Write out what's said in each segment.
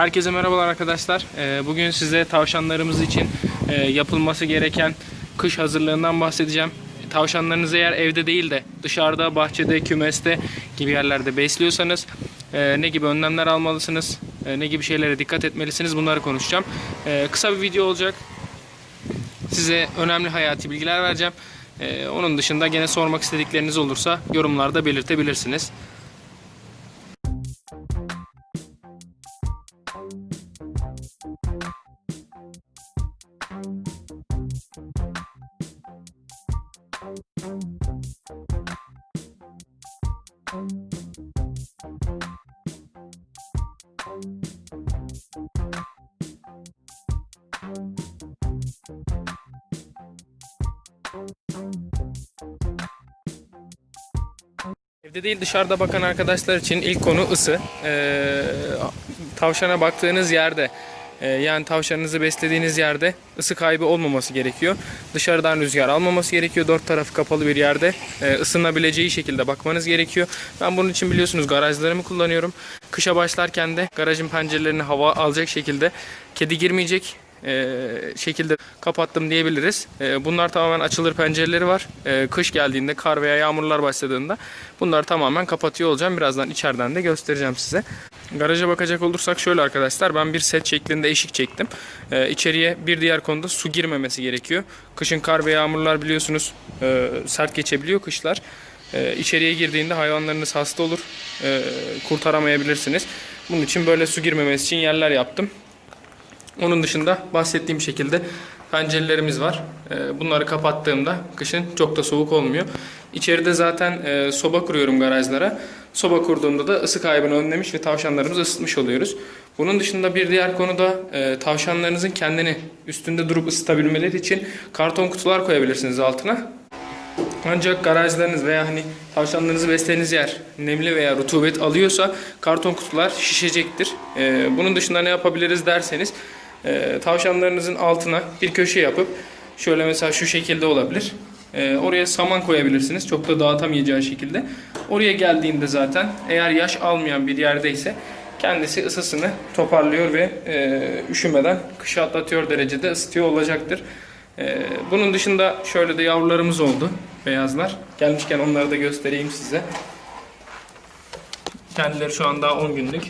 Herkese merhabalar arkadaşlar. Ee, Bugün size tavşanlarımız için e, yapılması gereken kış hazırlığından bahsedeceğim. Tavşanlarınızı eğer evde değil de dışarıda, bahçede, kümeste gibi yerlerde besliyorsanız e, ne gibi önlemler almalısınız, e, ne gibi şeylere dikkat etmelisiniz bunları konuşacağım. Kısa bir video olacak. Size önemli hayati bilgiler vereceğim. Onun dışında gene sormak istedikleriniz olursa yorumlarda belirtebilirsiniz. Evde değil dışarıda bakan arkadaşlar için ilk konu ısı. Ee, tavşana baktığınız yerde yani tavşanınızı beslediğiniz yerde ısı kaybı olmaması gerekiyor. Dışarıdan rüzgar almaması gerekiyor. Dört tarafı kapalı bir yerde e, ısınabileceği şekilde bakmanız gerekiyor. Ben bunun için biliyorsunuz garajlarımı kullanıyorum. Kışa başlarken de garajın pencerelerini hava alacak şekilde kedi girmeyecek şekilde kapattım diyebiliriz. E, bunlar tamamen açılır pencereleri var. E, kış geldiğinde kar veya yağmurlar başladığında bunları tamamen kapatıyor olacağım. Birazdan içeriden de göstereceğim size. Garaja bakacak olursak şöyle arkadaşlar ben bir set şeklinde eşik çektim. E, içeriye bir diğer konuda su girmemesi gerekiyor. Kışın kar ve yağmurlar biliyorsunuz e, sert geçebiliyor kışlar. E, içeriye girdiğinde hayvanlarınız hasta olur. E, kurtaramayabilirsiniz. Bunun için böyle su girmemesi için yerler yaptım. Onun dışında bahsettiğim şekilde pencerelerimiz var. Ee, Bunları kapattığımda kışın çok da soğuk olmuyor. İçeride zaten e, soba kuruyorum garajlara. Soba kurduğumda da ısı kaybını önlemiş ve tavşanlarımızı ısıtmış oluyoruz. Bunun dışında bir diğer konu da e, tavşanlarınızın kendini üstünde durup ısıtabilmeleri için karton kutular koyabilirsiniz altına. Ancak garajlarınız veya hani tavşanlarınızı beslediğiniz yer nemli veya rutubet alıyorsa karton kutular şişecektir. Ee, bunun dışında ne yapabiliriz derseniz e, tavşanlarınızın altına bir köşe yapıp şöyle mesela şu şekilde olabilir. Ee, oraya saman koyabilirsiniz çok da dağıtamayacağı şekilde. Oraya geldiğinde zaten eğer yaş almayan bir yerdeyse kendisi ısısını toparlıyor ve e, üşümeden kışı atlatıyor derecede ısıtıyor olacaktır. Ee, bunun dışında şöyle de yavrularımız oldu. Beyazlar. Gelmişken onları da göstereyim size. Kendileri şu an daha 10 günlük.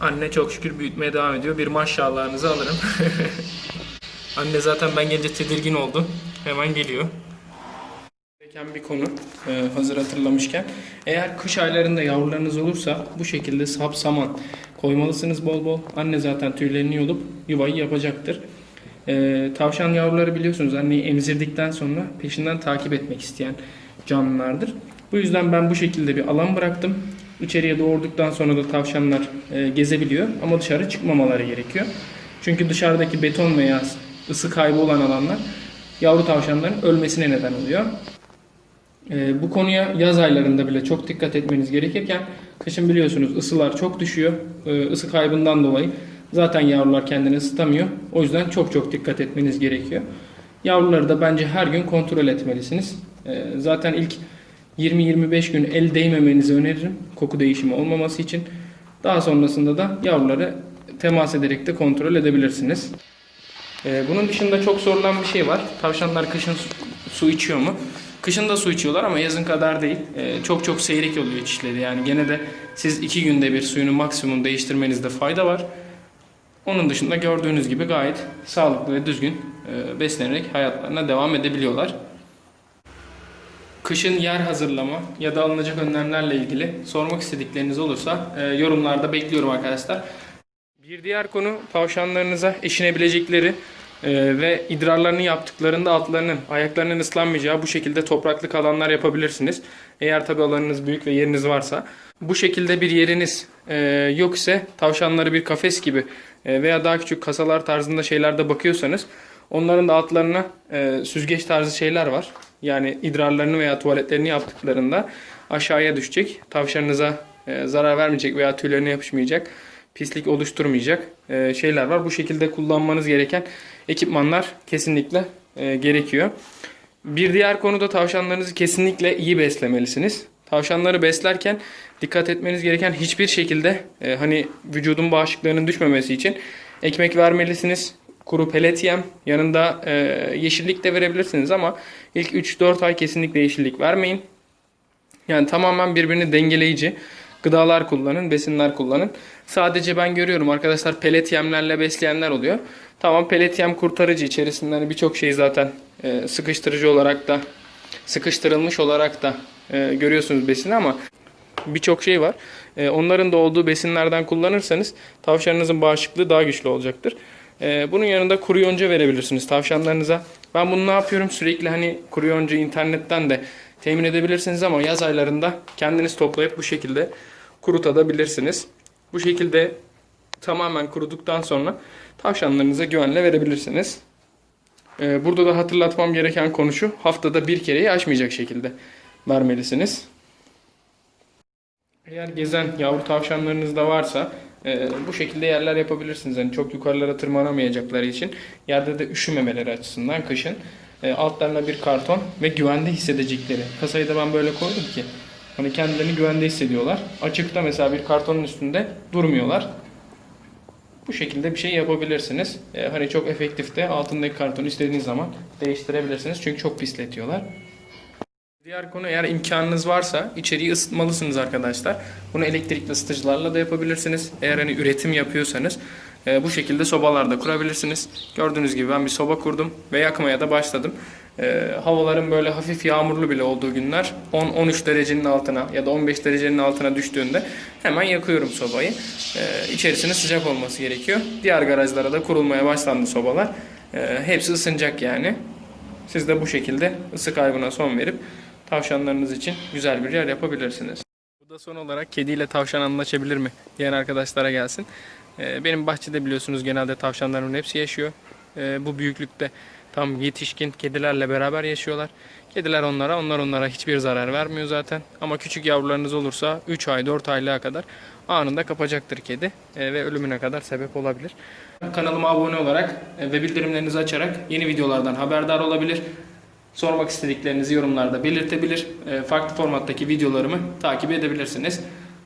Anne çok şükür büyütmeye devam ediyor. Bir maşallahınızı alırım. Anne zaten ben gelince tedirgin oldu. Hemen geliyor. Bir konu e, hazır hatırlamışken. Eğer kış aylarında yavrularınız olursa bu şekilde sap saman koymalısınız bol bol. Anne zaten tüylerini yolup yuvayı yapacaktır. Ee, tavşan yavruları biliyorsunuz anneyi emzirdikten sonra peşinden takip etmek isteyen canlılardır. Bu yüzden ben bu şekilde bir alan bıraktım. İçeriye doğurduktan sonra da tavşanlar e, gezebiliyor ama dışarı çıkmamaları gerekiyor. Çünkü dışarıdaki beton veya ısı kaybı olan alanlar yavru tavşanların ölmesine neden oluyor. Ee, bu konuya yaz aylarında bile çok dikkat etmeniz gerekirken kışın biliyorsunuz ısılar çok düşüyor. Ee, ısı kaybından dolayı zaten yavrular kendini ısıtamıyor. O yüzden çok çok dikkat etmeniz gerekiyor. Yavruları da bence her gün kontrol etmelisiniz. Ee, zaten ilk 20-25 gün el değmemenizi öneririm. Koku değişimi olmaması için. Daha sonrasında da yavruları temas ederek de kontrol edebilirsiniz. Ee, bunun dışında çok sorulan bir şey var. Tavşanlar kışın su, içiyor mu? Kışın da su içiyorlar ama yazın kadar değil. Ee, çok çok seyrek oluyor içişleri. Yani gene de siz iki günde bir suyunu maksimum değiştirmenizde fayda var. Onun dışında gördüğünüz gibi gayet sağlıklı ve düzgün e, beslenerek hayatlarına devam edebiliyorlar. Kışın yer hazırlama ya da alınacak önlemlerle ilgili sormak istedikleriniz olursa e, yorumlarda bekliyorum arkadaşlar. Bir diğer konu tavşanlarınıza eşinebilecekleri e, ve idrarlarını yaptıklarında altlarının, ayaklarının ıslanmayacağı bu şekilde topraklık alanlar yapabilirsiniz. Eğer tabi alanınız büyük ve yeriniz varsa. Bu şekilde bir yeriniz e, yok ise tavşanları bir kafes gibi e, veya daha küçük kasalar tarzında şeylerde bakıyorsanız onların da altlarına e, süzgeç tarzı şeyler var. Yani idrarlarını veya tuvaletlerini yaptıklarında aşağıya düşecek. Tavşanınıza e, zarar vermeyecek veya tüylerine yapışmayacak pislik oluşturmayacak e, şeyler var. Bu şekilde kullanmanız gereken ekipmanlar kesinlikle e, gerekiyor. Bir diğer konuda tavşanlarınızı kesinlikle iyi beslemelisiniz. Tavşanları beslerken dikkat etmeniz gereken hiçbir şekilde hani vücudun bağışıklığının düşmemesi için ekmek vermelisiniz. Kuru pelet yem yanında e, yeşillik de verebilirsiniz ama ilk 3-4 ay kesinlikle yeşillik vermeyin. Yani tamamen birbirini dengeleyici gıdalar kullanın, besinler kullanın. Sadece ben görüyorum arkadaşlar pelet yemlerle besleyenler oluyor. Tamam pelet yem kurtarıcı içerisinde hani birçok şey zaten e, sıkıştırıcı olarak da sıkıştırılmış olarak da e, görüyorsunuz besini ama birçok şey var. E, onların da olduğu besinlerden kullanırsanız tavşanınızın bağışıklığı daha güçlü olacaktır. E, bunun yanında kuru yonca verebilirsiniz tavşanlarınıza. Ben bunu ne yapıyorum? Sürekli hani kuru yonca internetten de temin edebilirsiniz ama yaz aylarında kendiniz toplayıp bu şekilde kurutabilirsiniz. Bu şekilde tamamen kuruduktan sonra tavşanlarınıza güvenle verebilirsiniz. Ee, Burada da hatırlatmam gereken konu şu. Haftada bir kereyi aşmayacak şekilde vermelisiniz. Eğer gezen yavru tavşanlarınız da varsa e, bu şekilde yerler yapabilirsiniz. Yani çok yukarılara tırmanamayacakları için yerde de üşümemeleri açısından kışın e, altlarına bir karton ve güvende hissedecekleri. Kasayı da ben böyle koydum ki hani kendilerini güvende hissediyorlar. Açıkta mesela bir kartonun üstünde durmuyorlar. Bu şekilde bir şey yapabilirsiniz. E, hani çok efektif de altındaki kartonu istediğiniz zaman değiştirebilirsiniz. Çünkü çok pisletiyorlar. Diğer konu eğer imkanınız varsa içeriği ısıtmalısınız arkadaşlar. Bunu elektrikli ısıtıcılarla da yapabilirsiniz. Eğer hani üretim yapıyorsanız e, bu şekilde sobalarda kurabilirsiniz. Gördüğünüz gibi ben bir soba kurdum ve yakmaya da başladım. E, havaların böyle hafif yağmurlu bile olduğu günler 10-13 derecenin altına ya da 15 derecenin altına düştüğünde hemen yakıyorum sobayı. E, içerisinin sıcak olması gerekiyor. Diğer garajlara da kurulmaya başlandı sobalar. E, hepsi ısınacak yani. Siz de bu şekilde ısı kaybına son verip tavşanlarınız için güzel bir yer yapabilirsiniz. Bu da son olarak kediyle tavşan anlaşabilir mi diyen arkadaşlara gelsin. Ee, Benim bahçede biliyorsunuz genelde tavşanlarımın hepsi yaşıyor. Ee, Bu büyüklükte tam yetişkin kedilerle beraber yaşıyorlar. Kediler onlara, onlar onlara hiçbir zarar vermiyor zaten. Ama küçük yavrularınız olursa 3 ay 4 aylığa kadar anında kapacaktır kedi Ee, ve ölümüne kadar sebep olabilir. Kanalıma abone olarak e, ve bildirimlerinizi açarak yeni videolardan haberdar olabilir. Sormak istediklerinizi yorumlarda belirtebilir. E, Farklı formattaki videolarımı takip edebilirsiniz.